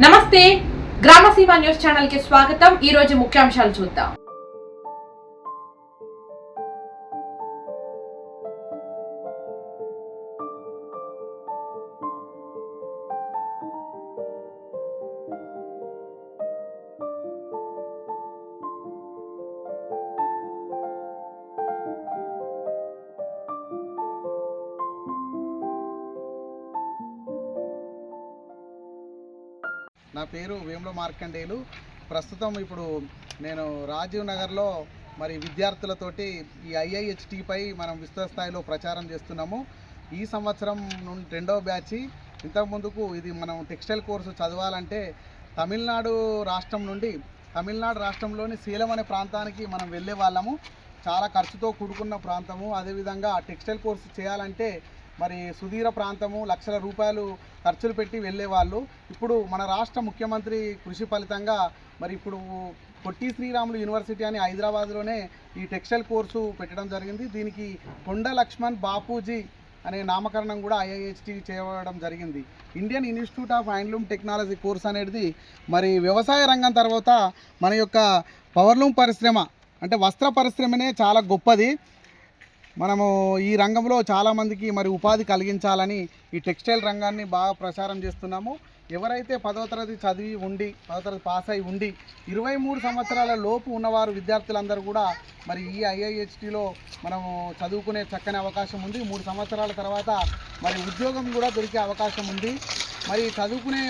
నమస్తే. గ్రామసీమ న్యూస్ ఛానల్కి స్వాగతం. ఈ రోజు ముఖ్యాంశాలు చూద్దాం. నా పేరు వేముల మార్కండేయులు. ప్రస్తుతం ఇప్పుడు నేను రాజీవ్ నగర్లో మరి విద్యార్థులతోటి ఈ ఐఐహెచ్టిపై మనం విస్తృత స్థాయిలో ప్రచారం చేస్తున్నాము. ఈ సంవత్సరం నుండి రెండవ బ్యాచ్. ఇంతకు ముందుకు ఇది మనం టెక్స్టైల్ కోర్సు చదవాలంటే తమిళనాడు రాష్ట్రం నుండి తమిళనాడు రాష్ట్రంలోని శీలం అనే ప్రాంతానికి మనం వెళ్ళే వాళ్ళము. చాలా ఖర్చుతో కూడుకున్న ప్రాంతము. అదేవిధంగా టెక్స్టైల్ కోర్సు చేయాలంటే మరి సుదీర ప్రాంతము లక్షల రూపాయలు ఖర్చులు పెట్టి వెళ్ళేవాళ్ళు. ఇప్పుడు మన రాష్ట్ర ముఖ్యమంత్రి కృషి ఫలితంగా మరి ఇప్పుడు పొట్టి శ్రీరాములు యూనివర్సిటీ అని హైదరాబాద్లోనే ఈ టెక్స్టైల్ కోర్సు పెట్టడం జరిగింది. దీనికి కొండ లక్ష్మణ్ బాపూజీ అనే నామకరణం కూడా ఐఐహెచ్టి చేయడం జరిగింది. Indian Institute of Handloom Technology course అనేది మరి వ్యవసాయ రంగం తర్వాత మన యొక్క పవర్లూమ్ పరిశ్రమ అంటే వస్త్ర పరిశ్రమనే చాలా గొప్పది. మనము ఈ రంగంలో చాలామందికి మరి ఉపాధి కలిగించాలని ఈ టెక్స్టైల్ రంగాన్ని బాగా ప్రచారం చేస్తున్నాము. ఎవరైతే పదో తరగతి చదివి ఉండి పదో తరగతి పాస్ అయి ఉండి ఇరవై మూడు సంవత్సరాల లోపు ఉన్నవారు విద్యార్థులందరూ కూడా మరి ఈ ఐఐహెచ్టిలో మనము చదువుకునే చక్కని అవకాశం ఉంది. మూడు సంవత్సరాల తర్వాత మరి ఉద్యోగం కూడా దొరికే అవకాశం ఉంది. మరి చదువుకునే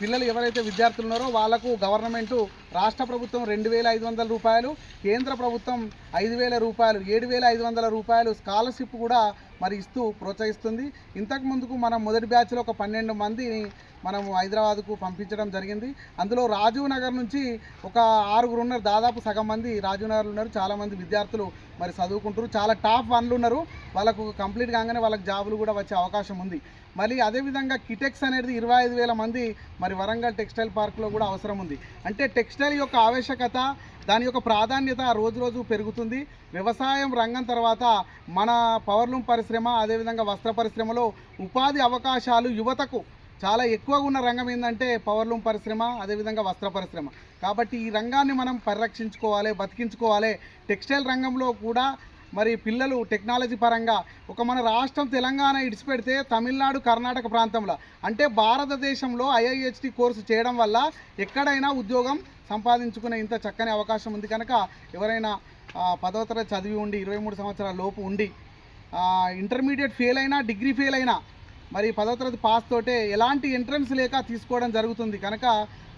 పిల్లలు ఎవరైతే విద్యార్థులు ఉన్నారో వాళ్ళకు గవర్నమెంటు రాష్ట్ర ప్రభుత్వం రెండు వేల ఐదు వందల రూపాయలు కేంద్ర ప్రభుత్వం ఐదు వేల రూపాయలు ఏడు వేల ఐదు వందల రూపాయలు స్కాలర్షిప్ కూడా మరి ఇస్తూ ప్రోత్సహిస్తుంది. ఇంతకు ముందుకు మనం మొదటి బ్యాచ్లో ఒక పన్నెండు మందిని మనము హైదరాబాద్కు పంపించడం జరిగింది. అందులో రాజీవ్ నగర్ నుంచి ఒక ఆరుగురు ఉన్నారు దాదాపు సగం మంది రాజీవ్ నగర్లో ఉన్నారు. చాలామంది విద్యార్థులు మరి చదువుకుంటారు చాలా టాప్ వన్లు ఉన్నారు. వాళ్ళకు కంప్లీట్ కాగానే వాళ్ళకి జాబులు కూడా వచ్చే అవకాశం ఉంది. మళ్ళీ అదేవిధంగా కిటెక్స్ అనేది ఇరవై ఐదు వేల మంది మరి వరంగల్ టెక్స్టైల్ పార్క్లో కూడా అవసరం ఉంది. అంటే టెక్స్టైల్ యొక్క ఆవశ్యకత దాని యొక్క ప్రాధాన్యత రోజు రోజు పెరుగుతుంది. వ్యవసాయం రంగం తర్వాత మన పవర్లూమ్ పరిశ్రమ అదేవిధంగా వస్త్ర పరిశ్రమలో ఉపాధి అవకాశాలు యువతకు చాలా ఎక్కువగా ఉన్న రంగం ఏంటంటే పవర్లూమ్ పరిశ్రమ అదేవిధంగా వస్త్ర పరిశ్రమ. కాబట్టి ఈ రంగాన్ని మనం పరిరక్షించుకోవాలి బతికించుకోవాలి. టెక్స్టైల్ రంగంలో కూడా మరి పిల్లలు టెక్నాలజీ పరంగా ఒక మన రాష్ట్రం తెలంగాణ ఇడిచిపెడితే తమిళనాడు కర్ణాటక ప్రాంతంలో. అంటే భారతదేశంలో ఐఐహెచ్టి కోర్సు చేయడం వల్ల ఎక్కడైనా ఉద్యోగం సంపాదించుకునే ఇంత చక్కని అవకాశం ఉంది కనుక ఎవరైనా పదవ తరగతి చదివి ఉండి ఇరవై మూడు సంవత్సరాల లోపు ఉండి ఇంటర్మీడియట్ ఫెయిల్ అయినా డిగ్రీ ఫెయిల్ అయినా మరి పదో తరగతి పాస్ తోటే ఎలాంటి ఎంట్రన్స్ లేక తీసుకోవడం జరుగుతుంది. కనుక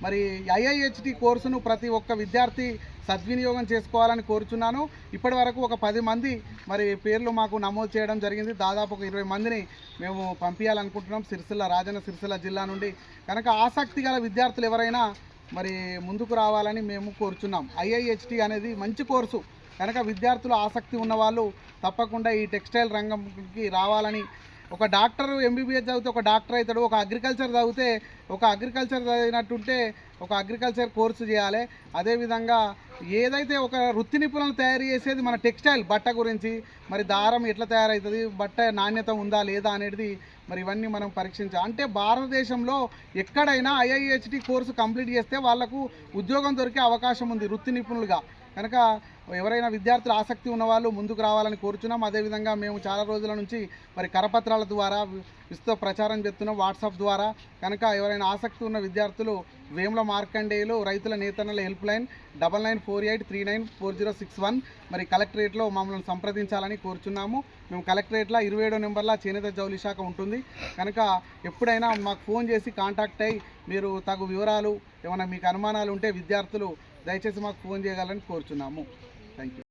మరి ఐఐహెచ్టి కోర్సును ప్రతి ఒక్క విద్యార్థి సద్వినియోగం చేసుకోవాలని కోరుచున్నాను. ఇప్పటి వరకు ఒక పది మంది మరి పేర్లు మాకు నమోదు చేయడం జరిగింది. దాదాపు ఒక ఇరవై మందిని మేము పంపించాలనుకుంటున్నాం సిరిసిల్ల రాజన్న సిరిసిల్ల జిల్లా నుండి. కనుక ఆసక్తి గల విద్యార్థులు ఎవరైనా మరి ముందుకు రావాలని మేము కోరుచున్నాం. ఐఐహెచ్టి అనేది మంచి కోర్సు. కనుక విద్యార్థులు ఆసక్తి ఉన్నవాళ్ళు తప్పకుండా ఈ టెక్స్టైల్ రంగంకి రావాలని ఒక డాక్టర్ ఎంబీబీఎస్ చదివితే ఒక డాక్టర్ అవుతాడు ఒక అగ్రికల్చర్ చదివితే ఒక అగ్రికల్చర్ చదివినట్టుంటే ఒక అగ్రికల్చర్ కోర్సు చేయాలి. అదేవిధంగా ఏదైతే ఒక వృత్తి నిపుణులు తయారు చేసేది మన టెక్స్టైల్ బట్ట గురించి మరి దారం ఎట్లా తయారవుతుంది బట్ట నాణ్యత ఉందా లేదా అనేది మరి ఇవన్నీ మనం పరీక్షించాలి. అంటే భారతదేశంలో ఎక్కడైనా ఐఐహెచ్డి కోర్సు కంప్లీట్ చేస్తే వాళ్ళకు ఉద్యోగం దొరికే అవకాశం ఉంది వృత్తి నిపుణులుగా. కనుక ఎవరైనా విద్యార్థులు ఆసక్తి ఉన్నవాళ్ళు ముందుకు రావాలని కోరుచున్నాం. అదేవిధంగా మేము చాలా రోజుల నుంచి మరి కరపత్రాల ద్వారా విస్తృత ప్రచారం చేస్తున్నాం వాట్సాప్ ద్వారా. కనుక ఎవరైనా ఆసక్తి ఉన్న విద్యార్థులు వేముల మార్కండేయులు రైతుల నేతన్నల help line double nine four eight three nine four zero six one మరి కలెక్టరేట్లో మమ్మల్ని సంప్రదించాలని కోరుచున్నాము. మేము కలెక్టరేట్లో ఇరవై ఏడో నెంబర్లో చేనేత జౌలి శాఖ ఉంటుంది. కనుక ఎప్పుడైనా మాకు ఫోన్ చేసి కాంటాక్ట్ అయ్యి మీరు తగు వివరాలు ఏమైనా మీకు అనుమానాలు ఉంటే విద్యార్థులు దయచేసి మాకు ఫోన్ చేయగలని కోరుచున్నాము. Thank you